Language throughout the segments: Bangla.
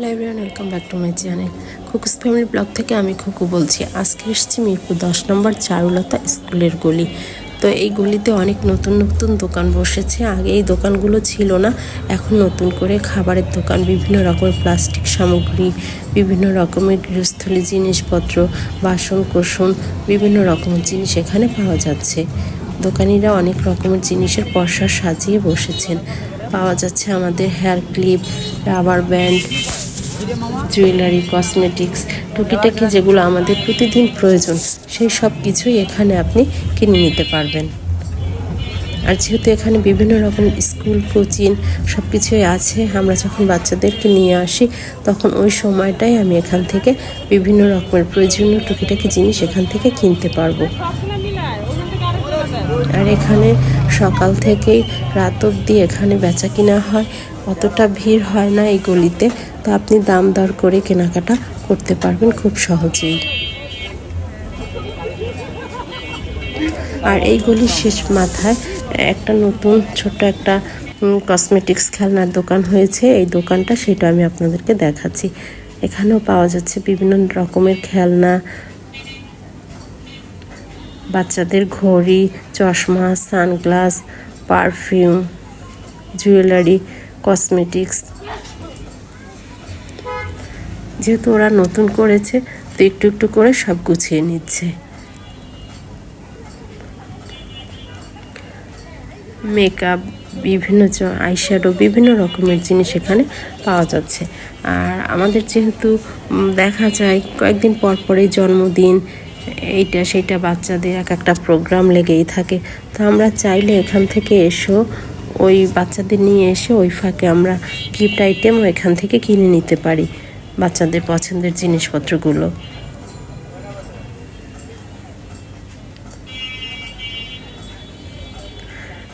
Hello everyone welcome back to my channel Khuku's family vlog থেকে আমি খুকু বলছি। আজকে এসেছি মিরপুর দশ নম্বর চারুলতা স্কুলের গলি। তো এই গলিতে অনেক নতুন নতুন দোকান বসেছে। আগে এই দোকানগুলো ছিল না, এখন নতুন করে খাবারের দোকান, বিভিন্ন রকমের প্লাস্টিক সামগ্রী, বিভিন্ন রকমের গৃহস্থলী জিনিসপত্র বাসন কোসন বিভিন্ন রকমের জিনিস এখানে পাওয়া যাচ্ছে। দোকানিরা অনেক রকমের জিনিসের পশা সাজিয়ে বসেছেন। পাওয়া যাচ্ছে আমাদের hair clip rubber band jewellery, cosmetics, টুকিটাকি যেগুলো আমাদের প্রতিদিন প্রয়োজন, সেই সব কিছুই এখানে আপনি কিনে নিতে পারবেন। আর যেহেতু এখানে বিভিন্ন রকম স্কুল, কোচিং সব কিছুই আছে, আমরা যখন বাচ্চাদেরকে নিয়ে আসি, তখন ওই সময়টাই আমি এখান থেকে বিভিন্ন রকমের প্রয়োজনীয় টুকিটাকি জিনিস এখান থেকে কিনতে পারব। আর এখানে সকাল থেকেই রাত অবধি এখানে বেচা কিনা হয় অতটা ভিড় হয় না এই গলিতে, তো আপনি দাম দর করে কেনাকাটা করতে পারবেন খুব সহজেই। আর এই গলির শেষ মাথায় একটা নতুন ছোট্ট একটা কসমেটিক্স খেলনার দোকান হয়েছে। এই দোকানটা সেটা আমি আপনাদেরকে দেখাচ্ছি। এখানেও পাওয়া যাচ্ছে বিভিন্ন রকমের খেলনা, বাচ্চাদের ঘড়ি, চশমা, সানগ্লাস, পারফিউম, জুয়েলারি কসমেটিক্স যেহেতু ওরা নতুন করেছে, তো একটু একটু করে সব গুছিয়ে নিচ্ছে। মেকআপ বিভিন্ন আইশ্যাডো বিভিন্ন রকমের জিনিস এখানে পাওয়া যাচ্ছে। আর আমাদের যেহেতু দেখা যায়, কয়েকদিন পর পরেই জন্মদিন, এইটা সেইটা বাচ্চাদের এক একটা প্রোগ্রাম লেগেই থাকে। তো আমরা চাইলে এখান থেকে এসো ওই বাচ্চাদের নিয়ে এসে ওই ফাঁকে আমরা গিফট আইটেমও এখান থেকে কিনে নিতে পারি বাচ্চাদের পছন্দের জিনিসপত্রগুলো।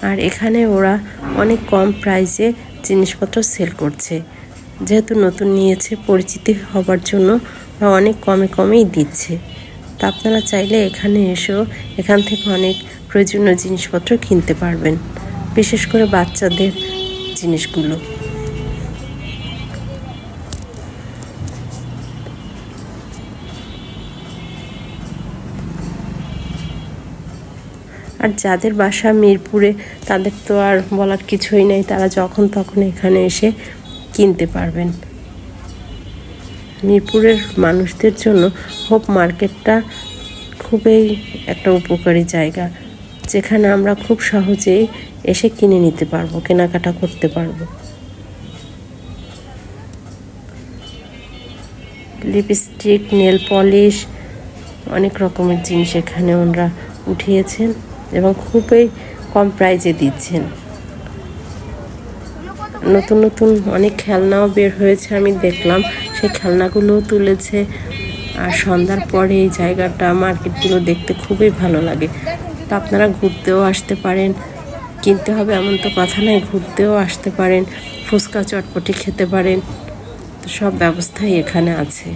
আর এখানে ওরা অনেক কম প্রাইসে জিনিসপত্র সেল করছে। যেহেতু নতুন নিয়েছে, পরিচিতি হবার জন্য ওরা অনেক কমে কমেই দিচ্ছে। তা আপনারা চাইলে এখানে এসেও এখান থেকে অনেক প্রয়োজনীয় জিনিসপত্র কিনতে পারবেন। বিশেষ করে বাচ্চাদের জিনিসগুলো। আর যাদের বাসা মিরপুরে, তাদের তো আর বলার কিছুই নেই। তারা যখন তখন এখানে এসে কিনতে পারবেন। মিরপুরের মানুষদের জন্য হোপ মার্কেটটা খুবই একটা উপকারী জায়গা। যেখানে আমরা খুব সহজেই এসে কিনে নিতে পারব, কেনাকাটা করতে পারব। লিপস্টিক, নেল পলিশ, অনেক রকমের জিনিস এখানে ওনারা উঠিয়েছেন এবং খুবই কম প্রাইজে দিচ্ছেন। নতুন নতুন অনেক খেলনাও বের হয়েছে, আমি দেখলাম। সেই খেলনাগুলোও তুলেছে। আর সন্ধ্যার পরে এই জায়গাটা, মার্কেটগুলো দেখতে খুবই ভালো লাগে। আপনারা ঘুরতেও আসতে পারেন। কিনতে হবে এমন তো কথা নয় ঘুরতেও আসতে পারেন, ফুচকা চটপটি খেতে পারেন। তো সব ব্যবস্থাই এখানে আছে।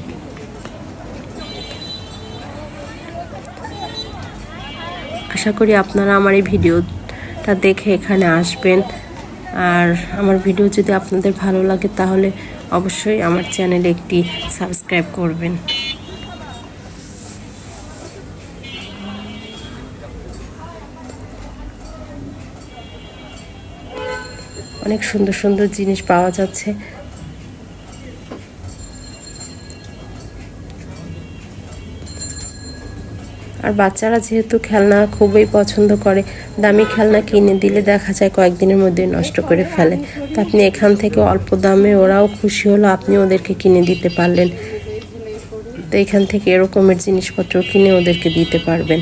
আশা করি আপনারা আমার এই ভিডিওটা দেখে এখানে আসবেন। আর আমার ভিডিও যদি আপনাদের ভালো লাগে তাহলে অবশ্যই আমার চ্যানেলে একটি সাবস্ক্রাইব করবেন। অনেক সুন্দর সুন্দর জিনিস পাওয়া যাচ্ছে। আর বাচ্চারা যেহেতু খেলনা খুবই পছন্দ করে, দামি খেলনা কিনে দিলে দেখা যায় কয়েকদিনের মধ্যে নষ্ট করে ফেলে। তো আপনি এখান থেকে অল্প দামে ওরাও খুশি হলো, আপনি ওদেরকে কিনে দিতে পারলেন। তো এখান থেকে এরকমের জিনিসপত্র কিনে ওদেরকে দিতে পারবেন।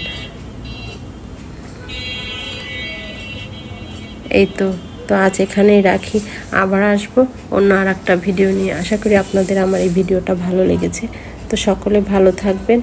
এই তো। তো আজ এখানেই রাখি। আবার আসব অন্য আর একটা ভিডিও নিয়ে। আশা করি আপনাদের আমার এই ভিডিওটা ভালো লেগেছে। তো সকলে ভালো থাকবেন।